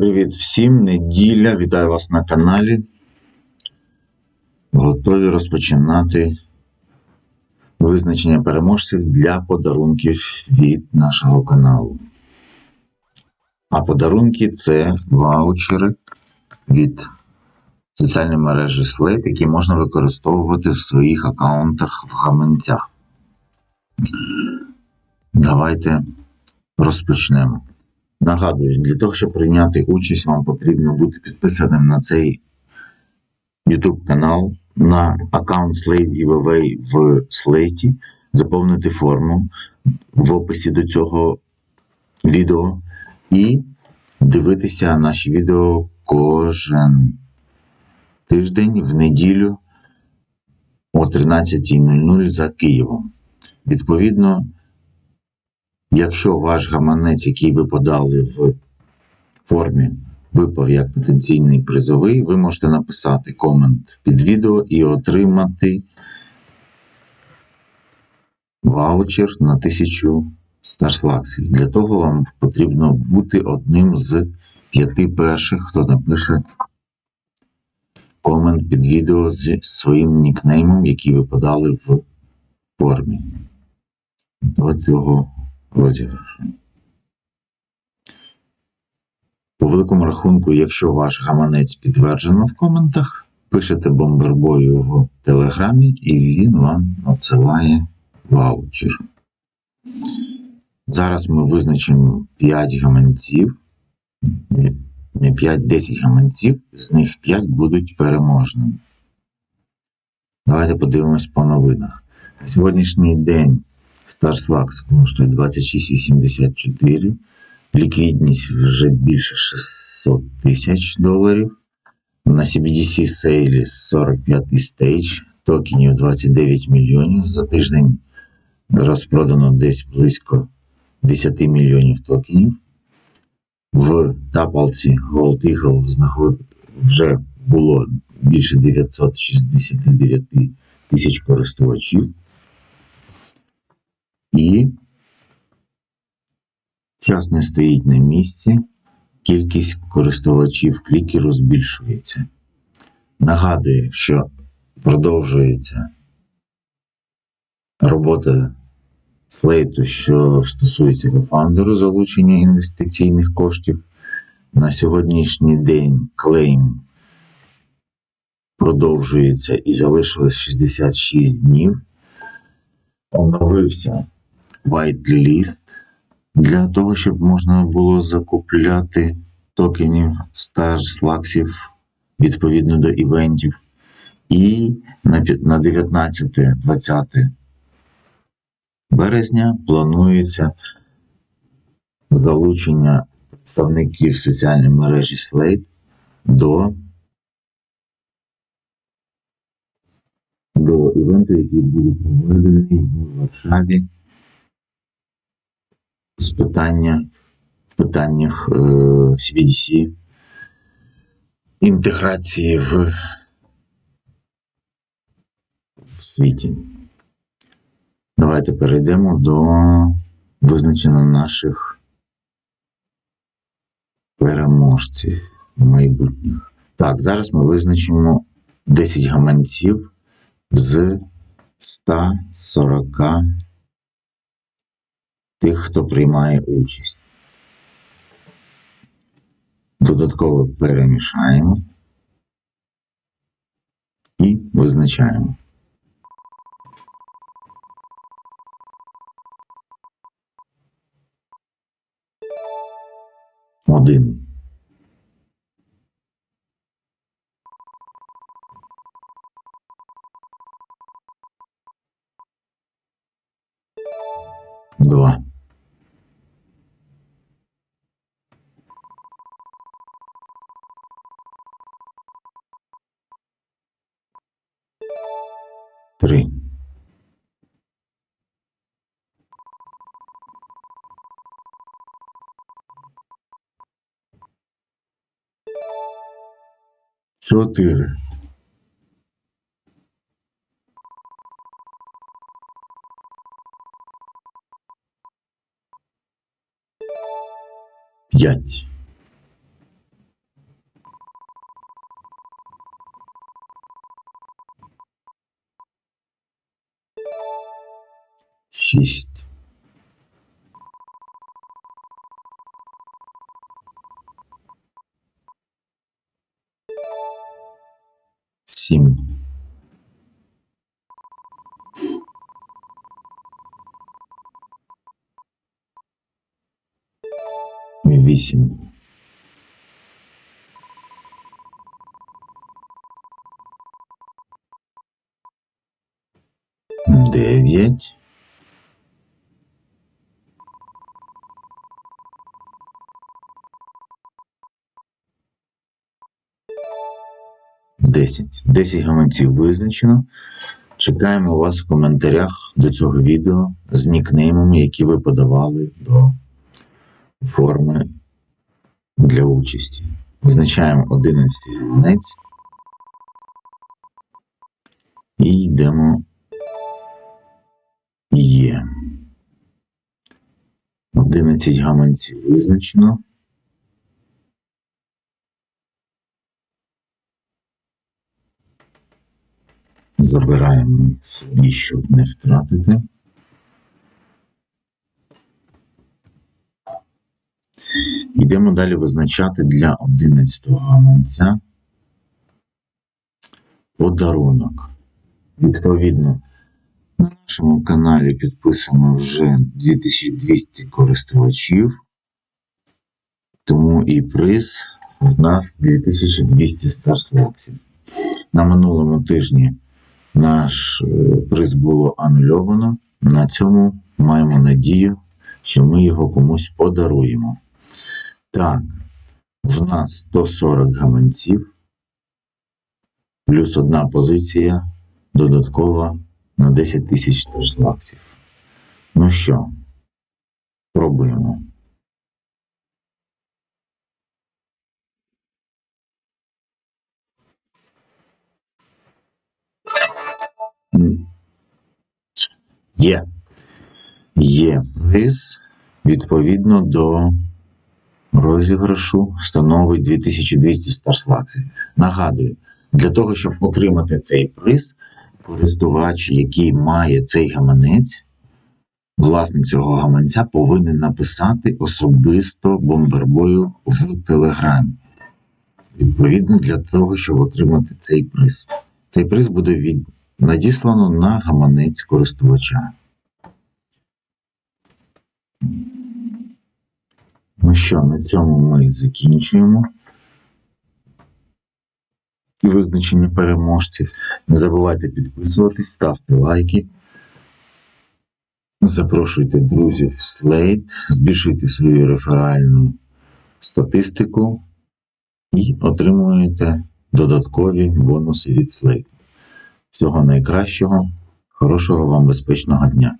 Привіт всім! Неділя. Вітаю вас на каналі. Готові розпочинати визначення переможців для подарунків від нашого каналу. А подарунки це ваучери від соціальної мережі Slate, які можна використовувати в своїх аккаунтах в гаманцях. Давайте розпочнемо. Нагадую, для того, щоб прийняти участь, вам потрібно бути підписаним на цей YouTube канал, на аккаунт Slate Giveaway в Slate, заповнити форму в описі до цього відео і дивитися наші відео кожен тиждень в неділю о 13.00 за Києвом. Відповідно, Якщо ваш гаманець, який ви подали в формі, випав як потенційний призовий, ви можете написати комент під відео і отримати ваучер на 1000 старслаксів. Для того вам потрібно бути одним з п'яти перших, хто напише комент під відео з своїм нікнеймом, який ви подали в формі. До цього розіграшу. У великому рахунку, якщо ваш гаманець підтверджено в коментах, пишете бомбербою в Телеграмі, і він вам надсилає ваучер. Зараз ми визначимо 5 гаманців, не 5, 10 гаманців, з них 5 будуть переможними. Давайте подивимось по новинах. На сьогоднішній день StarSlux коштує 26,84. Ліквідність вже більше 600 тисяч доларів. На CBDC сейлі 45 стейдж, токенів 29 мільйонів. За тиждень розпродано десь близько 10 мільйонів токенів. В тапалці Gold Eagle знаход... вже було більше 969 тисяч користувачів. І час не стоїть на місці, кількість користувачів клікеру збільшується. Нагадую, що продовжується робота слейту, що стосується кофаундеру залучення інвестиційних коштів. На сьогоднішній день клейм продовжується і залишилось 66 днів. Оновився whitelist для того, щоб можна було закупляти токенів StarSlaxів відповідно до івентів. І на 19-20 березня планується залучення представників соціальної мережі Slate до до івенту, який буде проведений в Варшаві з питання в питаннях е, CBDC, інтеграції в, в світі. Давайте перейдемо до визначення наших переможців майбутніх. Так, зараз ми визначимо 10 гаманців з 140 тих, хто приймає участь. Додатково перемішаємо і визначаємо. Один. Два. 4. П'ять. Шість. Сім. Вісім. Дев'ять. Десять. Десять гаманців визначено. Чекаємо вас в коментарях до цього відео з нікнеймами, які ви подавали до форми для участі. Визначаємо 11 гаманець і йдемо є. 11 гаманців визначено. Забираємо собі, щоб не втратити. Йдемо далі визначати для 11 гаманця подарунок. Відповідно, на нашому каналі підписано вже 2200 користувачів, тому і приз в нас 2200 старслаксів. На минулому тижні наш е, приз було анульовано. На цьому маємо надію, що ми його комусь подаруємо. Так, в нас 140 гаманців, плюс одна позиція додаткова на 10 тисяч терслаксів. Ну що, пробуємо. Є. Є приз відповідно до розіграшу становить 2200 старслаксів. Нагадую, для того, щоб отримати цей приз, користувач, який має цей гаманець, власник цього гаманця повинен написати особисто бомбербою в Телеграмі. Відповідно, для того, щоб отримати цей приз. Цей приз буде від... надіслано на гаманець користувача. Ну що, на цьому ми закінчуємо. І визначення переможців. Не забувайте підписуватись, ставте лайки. Запрошуйте друзів в слейд, збільшуйте свою реферальну статистику і отримуєте додаткові бонуси від слейд. Всього найкращого, хорошого вам безпечного дня!